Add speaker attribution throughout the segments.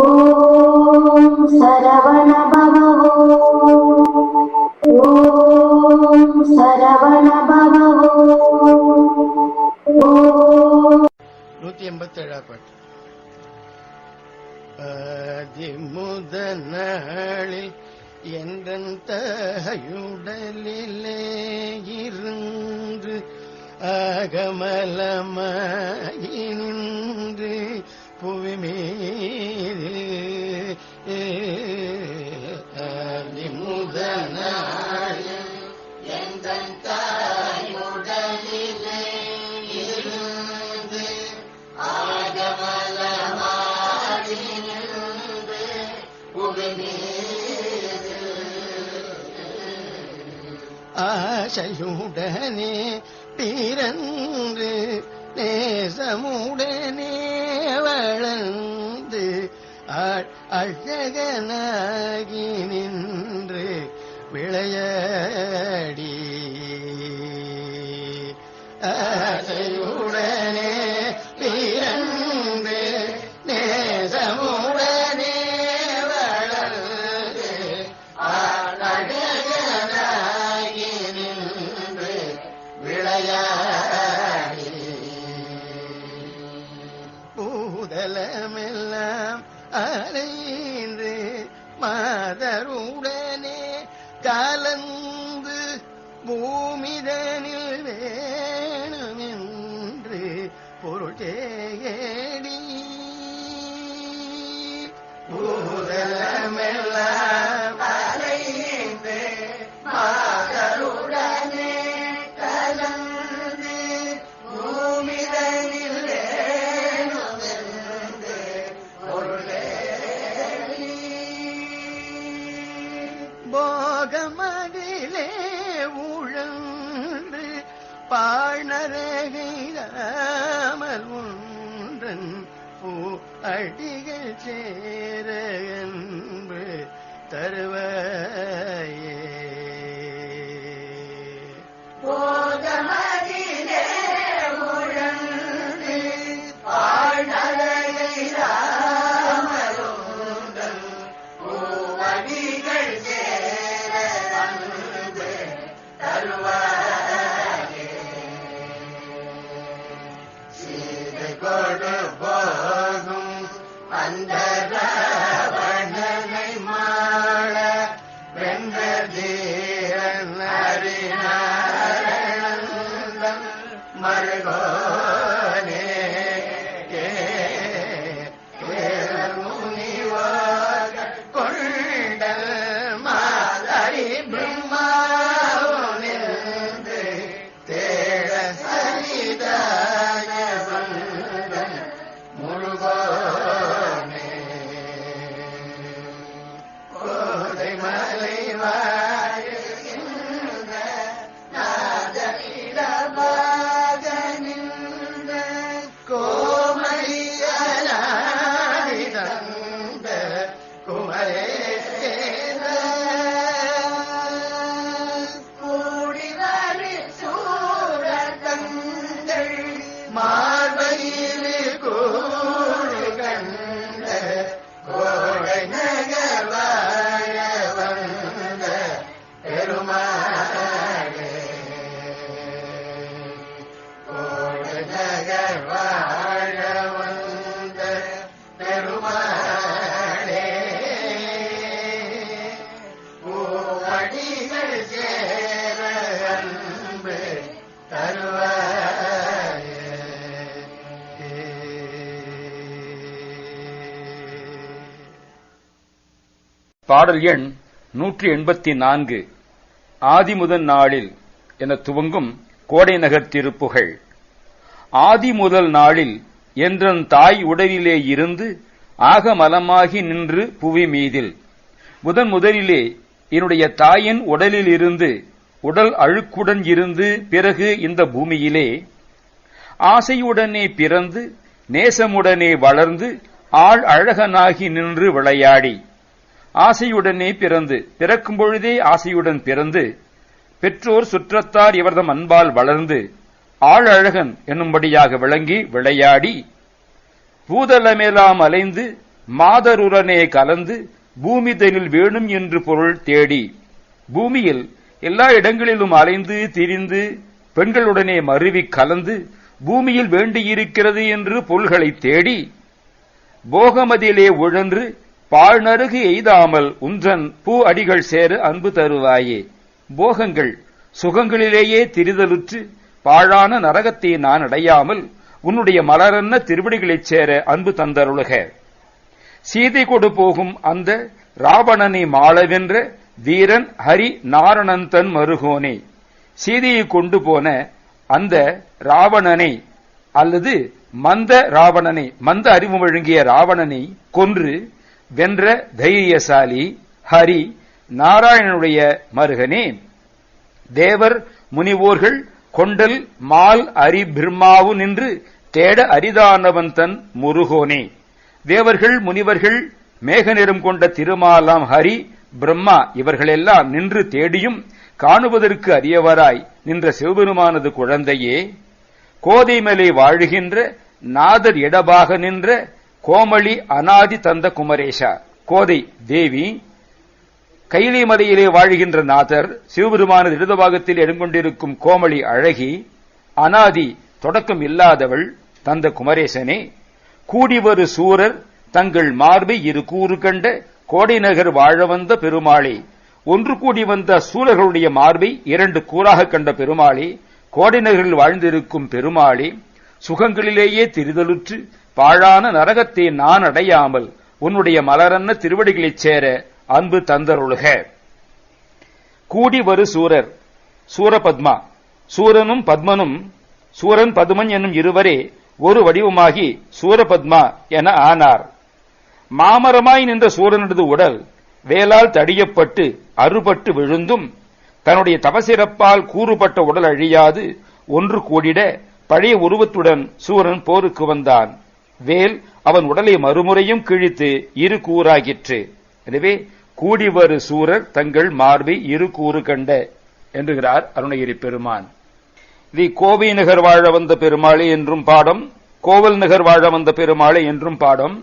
Speaker 1: ஓம் சரவண பவோ ஓம் சரவண பவோ ஓம்
Speaker 2: நூத்தி எண்பத்தி ஏழாம் பாட்டு அதிமுத நாளில் என்றன் தாயுடலிலே இருந்து அகமலமின்று புவிமீது புவி மீது தாயுடலிலே இருந்து ஆசையுடனே பிறந்து நேசமுடனே வளர்ந்து அழகனாகி நின்று விளையாடி அலைந்து மாதருடனே கலந்து பூமிதனில் வேணுமென்று பொருள் தேடி பூதலமெல்லாம் போகமதிலே உழன்று பாழ்நரகையாமல் உன்றன் பூ அடிகள் சேரன்பு தரு
Speaker 3: பாடல் எண் நூற்றி எண்பத்தி நான்கு. ஆதிமுதன் நாளில் என துவங்கும் கோடைநகர் திருப்புகழ் ஆதி முதல் நாளில் என்றன் தாய் உடலிலே இருந்து ஆகமலமாகி நின்று புவி மீதில். முதன் முதலிலே என்னுடைய தாயின் உடலில் இருந்து உடல் அழுக்குடன் இருந்து பிறகு இந்த பூமியிலே ஆசையுடனே பிறந்து நேசமுடனே வளர்ந்து ஆள் அழகனாகி நின்று விளையாடி ஆசையுடனே பிறந்து பிறக்கும் பொழுதே ஆசையுடன் பிறந்து பெற்றோர் சுற்றத்தார் இவர்தம் அன்பால் வளர்ந்து ஆழழகன் என்னும்படியாக விளங்கி விளையாடி பூதலமேலாம் அலைந்து மாதருடனே கலந்து பூமிதனில் வேணும் என்று பொருள் தேடி பூமியில் எல்லா இடங்களிலும் அலைந்து திரிந்து பெண்களுடனே மருவி கலந்து பூமியில் வேண்டியிருக்கிறது என்று பொருள்களை தேடி போகமதியிலே உழன்று பாழ்நருகு எய்தாமல் உன்றன் பூ அடிகள் சேர அன்பு தருவாயே. போகங்கள் சுகங்களிலேயே திரிதலுற்று பாழான நரகத்தை நான் அடையாமல் உன்னுடைய மலரன்ன திருவடிகளைச் சேர அன்பு தந்தருளுக. சீதை கொடு போகும் அந்த ராவணனை மாளவென்ற வீரன் ஹரி நாரணந்தன் மருகோனே. சீதையை கொண்டு போன அந்த ராவணனை அல்லது மந்த ராவணனை மந்த அறிவு வழங்கிய ராவணனை கொன்று வென்ற தைரியசாலி ஹரி நாராயணனுடைய மருகனே. தேவர் முனிவோர்கள் கொண்டல் மால் அரி பிரம்மாவு நின்று தேட அரிதானவன் தன் முருகோனே. தேவர்கள் முனிவர்கள் மேகநிறம் கொண்ட திருமாலாம் ஹரி பிரம்மா இவர்களெல்லாம் நின்று தேடியும் காணுவதற்கு அரியவராய் நின்ற சிவபெருமானது குழந்தையே. கோதைமலை வாழுகின்ற நாதர் இடபாக நின்ற கோமளி அனாதி தந்த குமரேஷா கோதை தேவி. கைலை மலையிலே வாழ்கின்ற நாதர் சிவபெருமானது இடதுபாகத்தில் இடங்கொண்டிருக்கும் கோமளி அழகி அனாதி தொடக்கம் இல்லாதவள் தந்த குமரேசனே. கூடிவரு சூரர் தங்கள் மார்பை இரு கூறு கண்ட கோடைநகர் வாழ வந்த பெருமாளே. ஒன்று கூடி வந்த சூரர்களுடைய மார்பை இரண்டு கூறாக கண்ட பெருமாளே. கோடைநகரில் வாழ்ந்திருக்கும் பெருமாளே. சுகங்களிலேயே திரிதலுற்று பாழான நரகத்தை நான் அடையாமல் உன்னுடைய மலரன்ன திருவடிகளைச் சேர அன்பு தந்தருளுக. கூடி வரு சூரர் சூரபத்மா. சூரனும் பத்மனும் சூரன் பதுமன் என்னும் இருவரே ஒரு வடிவமாகி சூரபத்மா என ஆனார். மாமரமாய் நின்ற சூரனது உடல் வேலால் தடியப்பட்டு அறுபட்டு விழுந்தும் தன்னுடைய தபசிறப்பால் கூறுபட்ட உடல் அழியாது ஒன்று கூடிட பழைய உருவத்துடன் சூரன் போருக்கு வந்தான். வேல் அவன் உடலை மறுமுறையும் கிழித்து இரு கூறாகிற்று எனவே கூடிவரு சூரர் தங்கள் மார்பை இரு கூறு கண்ட என்றுகிறார் அருணகிரி பெருமான். இது கோவை நகர் வாழ வந்த பெருமாளே என்றும் பாடம் கோவல் நகர் வாழ வந்த பெருமாளே என்றும் பாடம்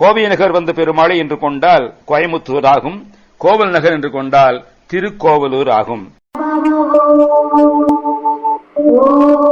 Speaker 3: கோவை நகர் வந்த பெருமாளே என்று கொண்டால் கோயமுத்தூர் ஆகும் கோவல் நகர் என்று கொண்டால் திருக்கோவலூர் ஆகும்.
Speaker 1: Oh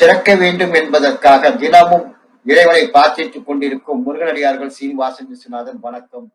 Speaker 4: சிறக்க வேண்டும் என்பதற்காக தினமும் இறைவனை பிரார்த்தித்துக் கொண்டிருக்கும் முருகனடியார்கள் சீனிவாசன் விஸ்வநாதன் வணக்கம்.